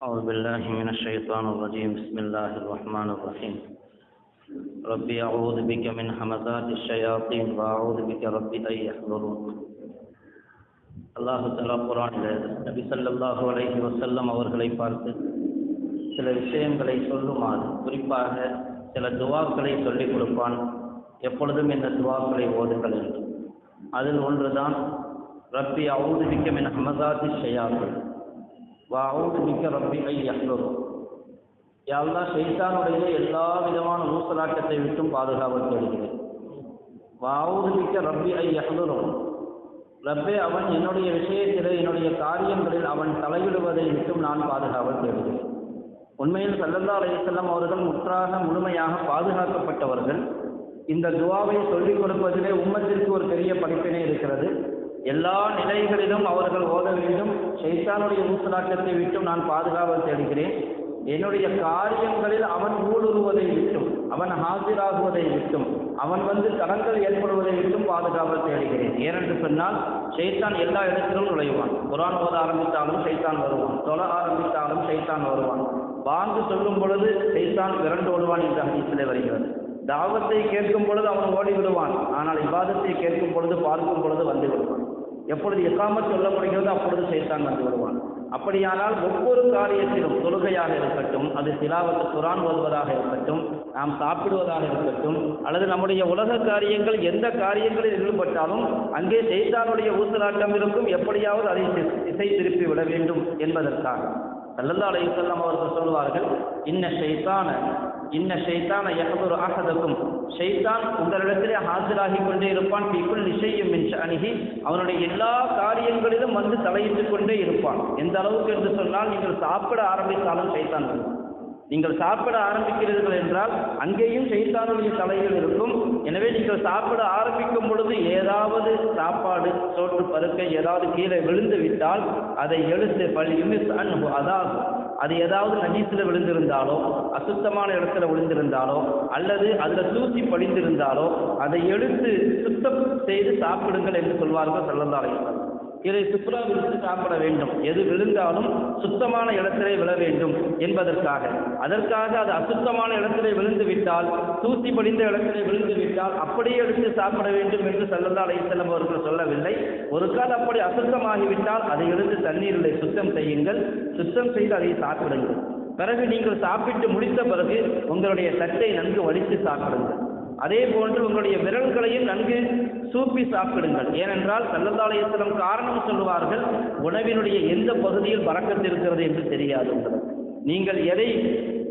أعوذ بالله من الشيطان الرجيم بسم الله الرحمن الرحيم ربي أعوذ بك من همزات الشياطين وأعوذ بك ربي أن يحضرون அல்லாஹு தலா குரானில் நபி ஸல்லல்லாஹு அலைஹி வஸல்லம் அவர்களை பார்த்து சில விஷயங்களை சொல்லுமாறு குறிப்பாக சில துவாக்களை சொல்லிக் கொடுப்பான் எப்பொழுதும் இந்த துவாக்களை ஓதுங்கள் என்று. அதில் ஒன்றுதான் ரப்பி அவுது மிக்க மின் ஹமதாதி ஷையாக்கள் வா அவுது மிக்க ரப்பி ஐ யஹ்லுரு யாழ்லா ஷைத்தானுடைய எல்லா விதமான ஊசலாட்டத்தை விட்டும் பாதுகாவல் தேடுகிறேன். வாவுது மிக்க ரப்பி ஐ யஹ்லுரு ரப்பே அவன் என்னுடைய விஷயத்திலே என்னுடைய காரியங்களில் அவன் தலையிடுவதை விட்டும் நான் பாதுகாவல் தேடுகிறேன். உண்மையில் சல்லல்லா அலையம் அவர்கள் முற்றாக முழுமையாக பாதுகாக்கப்பட்டவர்கள். இந்த துவாவை சொல்லிக் கொடுப்பதிலே உம்மத்திற்கு ஒரு பெரிய படிப்பினை இருக்கிறது. எல்லா நிலைகளிலும் அவர்கள் ஓத வேண்டும். ஷைத்தானுடைய ஊசலாட்டத்தை விட்டும் நான் பாதுகாவல் தேடுகிறேன். என்னுடைய காரியங்களில் அவன் ஊடுருவதை விட்டும் அவன் ஹாஜராகுவதை விட்டும் அவன் வந்து தடங்கள் ஏற்படுவதை விட்டும் பாதுகாவல் தேடுகிறேன். ஏனென்று சொன்னால் சைத்தான் எல்லா இடத்திலும் நுழைவான். குரான் ஓத ஆரம்பித்தாலும் ஷைத்தான் வருவான். தொழ ஆரம்பித்தாலும் சைத்தான் வருவான். பாங்கு சொல்லும் பொழுது ஷைத்தான் விரண்டு ஓடுவான் என்று வருகிறது. தாவத்தை கேட்கும் பொழுது அவன் ஓடி விடுவான். ஆனால் விவாதத்தை கேட்கும் பொழுது பார்க்கும் பொழுது வந்து விடுவான். எப்பொழுது எக்காமத் சொல்லப்படுகிறதோ அப்பொழுது சைத்தான் வந்து விடுவான். அப்படியானால் ஒவ்வொரு காரியத்திலும் தொழுகையாக இருக்கட்டும் அது சிலாவத்து குரான் ஓதுவதாக இருக்கட்டும் நாம் சாப்பிடுவதாக இருக்கட்டும் அல்லது நம்முடைய உலக காரியங்கள் எந்த காரியங்களில் ஈடுபட்டாலும் அங்கே செய்தானுடைய ஊசலாட்டம் இருக்கும். எப்படியாவது அதை திசை திருப்பி விட வேண்டும் என்பதற்காக. சல்லல்லா அலையுசல்லாம் அவர்கள் சொல்வார்கள் இன்ன செய்தான இன்ன ஷைத்தான எஹதுர் அகதக்கும் ஷைத்தான் உங்களிடத்திலே ஆஜராகி கொண்டே இருப்பான் பிக்குள் நிச்சயம் என்று அணுகி அவனுடைய எல்லா காரியங்களிலும் வந்து தலையிட்டு கொண்டே இருப்பான். எந்த அளவுக்கு என்று சொன்னால் நீங்கள் சாப்பிட ஆரம்பித்தாலும் ஷைத்தான் வரும். நீங்கள் சாப்பிட ஆரம்பிக்கிறீர்கள் என்றால் அங்கேயும் சைத்தானுடைய தலைகள் இருக்கும். எனவே நீங்கள் சாப்பிட ஆரம்பிக்கும் பொழுது ஏதாவது சாப்பாடு சோற்று பருக்கை ஏதாவது கீழே விழுந்து விட்டால் அதை எழுத்து பள்ளியும் அதாவது அது ஏதாவது நஜீஸில் விழுந்திருந்தாலோ அசுத்தமான இடத்துல விழுந்திருந்தாலோ அல்லது அதில் தூசி படிந்திருந்தாலோ அதை எடுத்து சுத்தம் செய்து சாப்பிடுங்கள் என்று சொல்வார்கள் செல்லந்தாலையும் இதை சுற்றுலா விழுந்து சாப்பிட வேண்டும். எது விழுந்தாலும் சுத்தமான இடத்திலே விழ வேண்டும் என்பதற்காக. அதற்காக அது அசுத்தமான இடத்திலே விழுந்து விட்டால் தூசி படிந்த இடத்திலே விழுந்து விட்டால் அப்படியே எடுத்து சாப்பிட வேண்டும் என்று செல்லல்லா அலையம் அவர்கள் சொல்லவில்லை. ஒரு கால் அப்படி அசுத்தமாகிவிட்டால் அதை எடுத்து தண்ணீரில் சுத்தம் செய்யுங்கள். சுத்தம் செய்து அதை சாப்பிடுங்கள். பிறகு நீங்கள் சாப்பிட்டு முடித்த பிறகு உங்களுடைய தட்டை நன்கு வலித்து சாப்பிடுங்கள். அதே போன்று உங்களுடைய விரல்களையும் நன்கு சூப்பி சாப்பிடுங்கள். ஏனென்றால் சல்லதாலயத்திலும் காரணம் சொல்லுவார்கள் உணவினுடைய எந்த பகுதியில் பறக்கத்து இருக்கிறது என்று தெரியாது உங்களுக்கு. நீங்கள் எதை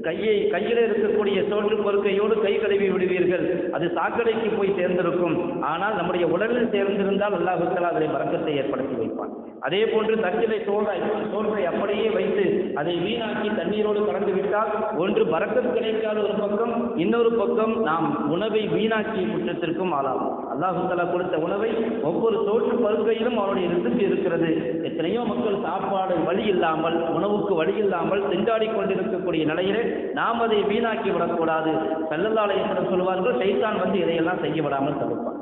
கையை கையில் இருக்கக்கூடிய சோற்று பொறுக்கையோடு கை கழுவி விடுவீர்கள் அது சாக்கடைக்கு போய் சேர்ந்திருக்கும். ஆனால் நம்முடைய உடலில் சேர்ந்திருந்தால் அல்லாஹுக்கள் அதனை பறக்கத்தை ஏற்படுத்தி வைப்பான். அதே போன்று தண்ணீரை தோன்ற தோன்றை அப்படியே வைத்து அதை வீணாக்கி தண்ணீரோடு கலந்து விட்டால் ஒன்று பறக்கம் கிடைக்காத ஒரு பக்கம் இன்னொரு பக்கம் நாம் உணவை வீணாக்கிய குற்றத்திற்கும் ஆளாகும். அல்லாஹுத்தலா கொடுத்த உணவை ஒவ்வொரு தோற்று பருக்கையிலும் அவருடைய ரிசுக்கு இருக்கிறது. எத்தனையோ மக்கள் சாப்பாடு வழி இல்லாமல் உணவுக்கு வழி இல்லாமல் திண்டாடி கொண்டிருக்கக்கூடிய நிலையிலே நாம் அதை வீணாக்கி விடக்கூடாது. செல்லல்லாலயத்தில் சொல்வார்கள் சைத்தான் வந்து இதையெல்லாம் செய்ய விடாமல் தடுப்பான்.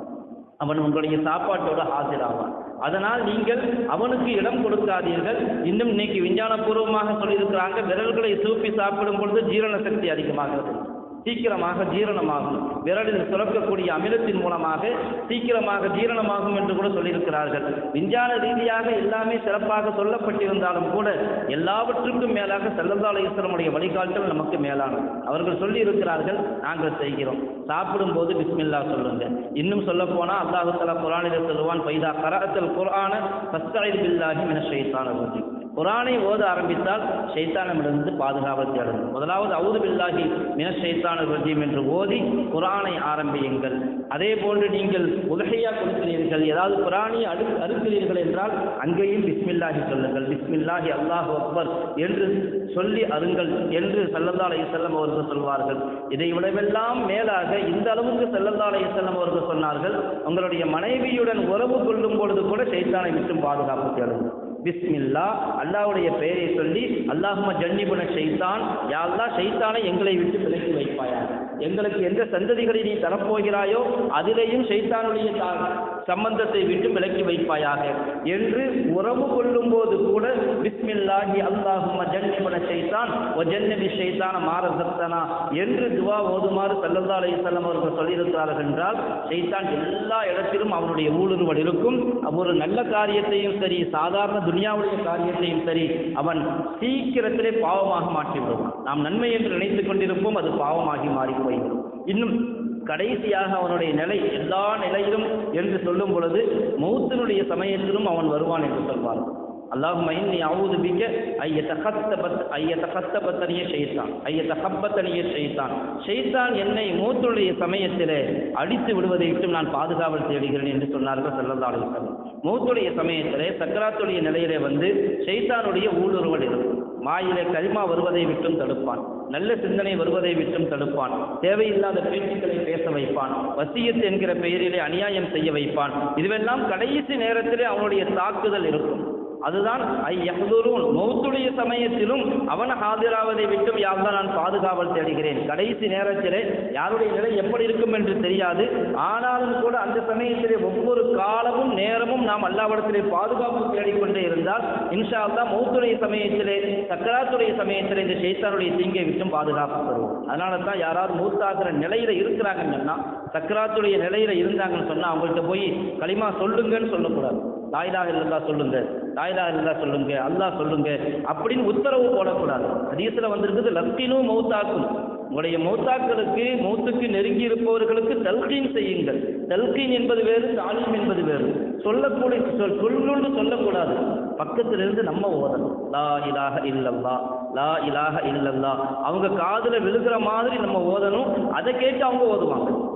அவன் உங்களுடைய சாப்பாட்டோடு ஆஜராவான் அதனால் நீங்கள் அவனுக்கு இடம் கொடுக்காதீர்கள். இன்னும் இன்னைக்கு விஞ்ஞானபூர்வமாக சொல்லியிருக்கிறாங்க விரல்களை சூப்பி சாப்பிடும் பொழுது ஜீரண சக்தி அதிகமாகிறது. சீக்கிரமாக ஜீரணமாகும் விரலில் சுரக்கக்கூடிய அமிலத்தின் மூலமாக சீக்கிரமாக ஜீரணமாகும் என்று கூட சொல்லியிருக்கிறார்கள். விஞ்ஞான ரீதியாக எல்லாமே சிறப்பாக சொல்லப்பட்டிருந்தாலும் கூட எல்லாவற்றுக்கும் மேலாக செல்லந்தாலேஸ்வரமுடைய வழிகாட்டல் நமக்கு மேலானது. அவர்கள் சொல்லி இருக்கிறார்கள் நாங்கள் செய்கிறோம். சாப்பிடும் போது பிஸ்மில்லா சொல்லுங்க. இன்னும் சொல்ல போனா அல்லாஹு தலா குரானில் சொல்லுவான் பைதா கராத்தல் குரான பஸ்தாயில் பில்லாஹி மின ஷைத்தான குரானை ஓத ஆரம்பித்தால் சைத்தானமிடமிருந்து பாதுகாவல் தேடும் முதலாவது அவுது பில்லாகி மின ஷைத்தான ரஜீம் என்று ஓதி குரானை ஆரம்பியுங்கள். அதே போன்று நீங்கள் உலகையா கொடுக்கிறீர்கள் ஏதாவது குரானை அடு அறுக்கிறீர்கள் என்றால் அங்கேயும் பிஸ்மில்லாஹி சொல்லுங்கள். பிஸ்மில்லாஹி அல்லாஹு அக்பர் என்று சொல்லி அருங்கள் என்று சல்லல்லா செல்லம் அவர்கள் சொல்வார்கள். இதை விடவெல்லாம் மேலாக இந்த அளவுக்கு சல்லல்லா செல்லம் அவர்கள் சொன்னார்கள் உங்களுடைய மனைவியுடன் உறவு கொள்ளும் பொழுது கூட சைத்தானை விட்டும் பாதுகாப்பு தேடும் பிஸ்மில்லா அல்லாவுடைய பெயரை சொல்லி அல்லாஹும ஜன்னிபுன ஷைத்தான் யா அல்லாஹ் ஷைத்தானை எங்களை விட்டு விலக்கி வைப்பாயா எங்களுக்கு எந்த சந்ததிகளை நீ தரப்போகிறாயோ அதிலேயும் சைத்தானுடைய சம்பந்தத்தை விட்டு விலக்கி வைப்பாயாக. என்று உறவு கொள்ளும் போது கூட பிஸ்மில்லாஹி அல்லாஹும் ஜன்னிபன சைத்தான் ஒ ஜன்னபி சைத்தான மாரசத்தனா என்று துவா ஓதுமாறு சல்லல்லா அலைஹிஸ்ஸலாம் அவர்கள் சொல்லியிருக்கிறார்கள் என்றால் சைத்தான் எல்லா இடத்திலும் அவனுடைய ஊடுருவல் இருக்கும் ஒரு நல்ல காரியத்தையும் சரி சாதாரண துனியாவுடைய காரியத்தையும் சரி அவன் சீக்கிரத்திலே பாவமாக மாற்றி விடுவான் நாம் நன்மை என்று நினைத்துக் கொண்டிருப்போம் அது பாவமாகி மாறிவிடும். போய்விடும் இன்னும் கடைசியாக அவனுடைய நிலை எல்லா நிலையிலும் என்று சொல்லும் பொழுது மௌத்தினுடைய சமயத்திலும் அவன் வருவான் என்று சொல்வான் அல்லாஹும் இன்னி அவுது பிக்க ஐய தகத்தபத் ஐய தகத்தபத்தனிய ஷைத்தான் ஐய தகப்பத்தனிய ஷைத்தான். ஷைத்தான் என்னை மூத்துடைய சமயத்திலே அடித்து விடுவதை விட்டு நான் பாதுகாவல் தேடுகிறேன் என்று சொன்னார்கள் சல்லல்லா அலிஸ்லாம் மூத்துடைய சமயத்திலே சக்கராத்துடைய நிலையிலே வந்து ஷைத்தானுடைய ஊடுருவல் இருக்கும். மாயிலே கரிமா வருவதை விட்டும் தடுப்பான். நல்ல சிந்தனை வருவதை விட்டும் தடுப்பான். தேவையில்லாத பேச்சுக்களை பேச வைப்பான். வசியத் என்கிற பெயரிலே அநியாயம் செய்ய வைப்பான். இதுவெல்லாம் கடைசி நேரத்திலே அவனுடைய தாக்குதல் இருக்கும். அதுதான் ஐ யஹ்துரூன். மௌத்துடைய சமயத்திலும் அவன் ஹாதிராவதை விட்டும் யார்தான் நான் பாதுகாவல் தேடுகிறேன். கடைசி நேரத்திலே யாருடைய நிலை எப்படி இருக்கும் என்று தெரியாது. ஆனாலும் கூட அந்த சமயத்திலே ஒவ்வொரு காலமும் நேரமும் நாம் அல்லாவிடத்திலே பாதுகாப்பு தேடிக்கொண்டே இருந்தால் இன்ஷா அல்லாஹ் மௌத்துடைய சமயத்திலே சக்கராத்துடைய சமயத்திலே இந்த ஷைத்தானுடைய தீங்கை விட்டும் பாதுகாப்பு தருவோம் அதனால தான் யாராவது மூத்தாகிற நிலையில இருக்கிறாங்கன்னு சொன்னா சக்கராத்துடைய நிலையில இருந்தாங்கன்னு சொன்னா அவங்கள்ட்ட போய் களிமா சொல்லுங்கன்னு சொல்லக்கூடாது. லாயிலா இருந்தா சொல்லுங்க. லாயிலா இல்லல்லா சொல்லுங்க அல்லாஹ் சொல்லுங்க அப்படின்னு உத்தரவு போடக்கூடாது. அதிகத்தில் வந்திருக்குது லத்தினும் மௌத்தாக்கும். உங்களுடைய மௌத்தாக்களுக்கு மௌத்துக்கு நெருங்கி இருப்பவர்களுக்கு தல்கீன் செய்யுங்கள். தல்கீன் என்பது வேறு தாலீம் என்பது வேறு. சொல்லக்கூடிய சொல் சொல்லுன்னு சொல்லக்கூடாது. பக்கத்துல இருந்து நம்ம ஓதணும். லா இலாக இல்லல்லா லா இலாக இல்லல்லா அவங்க காதில் விழுகிற மாதிரி நம்ம ஓதணும். அதை கேட்டு அவங்க ஓதுவாங்க.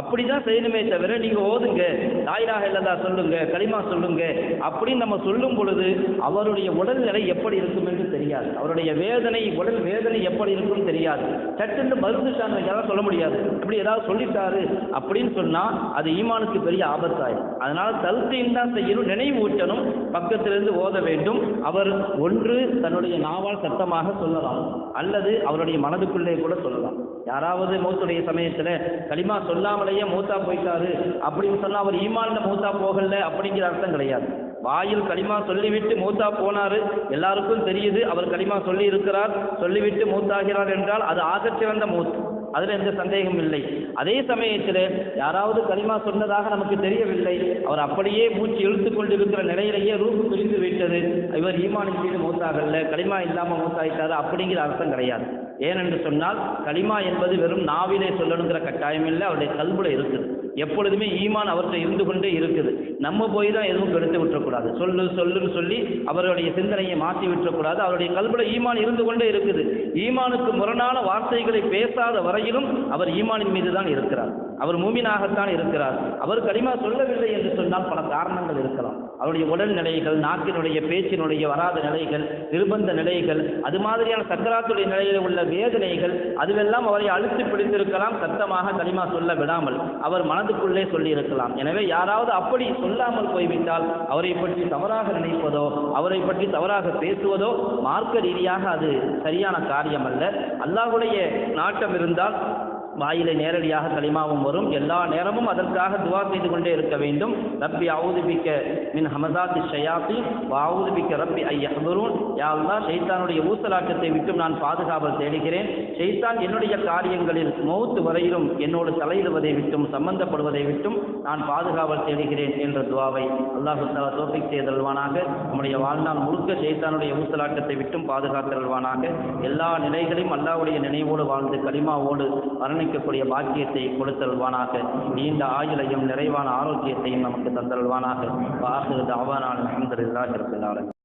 அப்படிதான் செய்யணுமே தவிர நீங்க ஓதுங்க. தாயிராக இல்லதா சொல்லுங்க. களிமா சொல்லுங்க. அப்படின்னு நம்ம சொல்லும் பொழுது அவருடைய உடல்நிலை எப்படி இருக்கும் என்று தெரியாது. அவருடைய வேதனை உடல் வேதனை எப்படி இருக்கும் தெரியாது. சட்டென்று மருந்துட்டாங்க சொல்ல முடியாது. இப்படி ஏதாவது சொல்லிட்டாரு அப்படின்னு சொன்னா அது ஈமானுக்கு பெரிய ஆபத்தாயிரும். அதனால தல்கையும் தான் செய்யணும் நினைவூட்டணும் பக்கத்திலிருந்து ஓத வேண்டும். அவர் ஒன்று தன்னுடைய நாவால் சத்தமாக சொல்லலாம். அல்லது அவருடைய மனதுக்குள்ளே கூட சொல்லலாம். யாராவது மூத்துடைய சமயத்தில் களிமா சொல்லாமலேயே மூத்தா போயிட்டாரு அப்படின்னு சொன்னால் அவர் ஈமான்ல மூத்தா போகல அப்படிங்கிற அர்த்தம் கிடையாது. வாயில் களிமா சொல்லிவிட்டு மூத்தா போனாரு. எல்லாருக்கும் தெரியுது அவர் களிமா சொல்லி இருக்கிறார் சொல்லிவிட்டு மூத்தாகிறார் என்றால் அது ஆகச்சிறந்த மூத்து. அதில் எந்த சந்தேகம் இல்லை. அதே சமயத்தில் யாராவது களிமா சொன்னதாக நமக்கு தெரியவில்லை. அவர் அப்படியே மூச்சு இழுத்து கொண்டிருக்கிற நிலையிலேயே ரூபு பிரிந்து விட்டது. இவர் ஈமானின் மீது மூத்தாகல களிமா இல்லாமல் மூத்தாயிட்டாரு அப்படிங்கிற அர்த்தம் கிடையாது. ஏனென்று சொன்னால் களிமா என்பது வெறும் நாவிலே சொல்லணுங்கிற கட்டாயம் இல்லை அவருடைய கல்புல இருக்குது. எப்பொழுதுமே ஈமான் அவர்கிட்ட இருந்து கொண்டே இருக்குது. நம்ம போய் தான் எதுவும் கெடுத்து விட்டுறக்கூடாது. சொல்லு சொல்லுன்னு சொல்லி அவருடைய சிந்தனையை மாற்றி விட்டுறக்கூடாது. அவருடைய கல்புல ஈமான் இருந்து கொண்டே இருக்குது. ஈமானுக்கு முரணான வார்த்தைகளை பேசாத வரையிலும் அவர் ஈமானின் மீது தான் இருக்கிறார். அவர் மூமினாகத்தான் இருக்கிறார். அவர் கடிமா சொல்லவில்லை என்று சொன்னால் பல காரணங்கள் இருக்கலாம். அவருடைய உடல் நிலைகள் நாக்கினுடைய பேச்சினுடைய வராத நிலைகள் நிர்பந்த நிலைகள் அது மாதிரியான சக்கராத்துடைய நிலையில் உள்ள வேதனைகள் அதுவெல்லாம் அவரை அழுத்தி பிடித்திருக்கலாம் சத்தமாக களிமா சொல்ல விடாமல் அவர் மனதுக்குள்ளே சொல்லி இருக்கலாம் எனவே யாராவது அப்படி சொல்லாமல் போய்விட்டால் அவரை பற்றி தவறாக நினைப்பதோ அவரை பற்றி தவறாக பேசுவதோ மார்க்க ரீதியாக அது சரியான காரியம் அல்ல அல்லாஹுடைய நாட்டம் இருந்தால் வாயிலை நேரடியாக களிமாவும் வரும். எல்லா நேரமும் அதற்காக துவா செய்து கொண்டே இருக்க வேண்டும். ரப்பி அவுதுபிக்க மின் ஹமதாத்தி ஷயாத்தி வாவுதுபிக்க ரப்பி ஐய யஹ்துரூன். யா ஷைத்தானுடைய ஊசலாட்டத்தை விட்டும் நான் பாதுகாவல் தேடுகிறேன். ஷைத்தான் என்னுடைய காரியங்களில் மௌத்து வரையிலும் என்னோடு தலையிடுவதை விட்டும் சம்பந்தப்படுவதை விட்டும் நான் பாதுகாவல் தேடுகிறேன் என்ற துவாவை அல்லாஹு தலா தோப்பிக் செய்தல்வானாக நம்முடைய வாழ்நாள் முழுக்க ஷைத்தானுடைய ஊசலாட்டத்தை விட்டும் பாதுகாத்தல்வானாக எல்லா நிலைகளையும் அல்லாஹ்வுடைய நினைவோடு வாழ்ந்து கலிமாவோடு இருக்கக்கூடிய பாக்கியத்தை கொடுத்தல்வானாக நீண்ட ஆயுளையும் நிறைவான ஆரோக்கியத்தையும் நமக்கு தந்தல்வானாக வாஹிரு தாவானான் அஹமதுல்லாஹி இருக்கிறார்கள்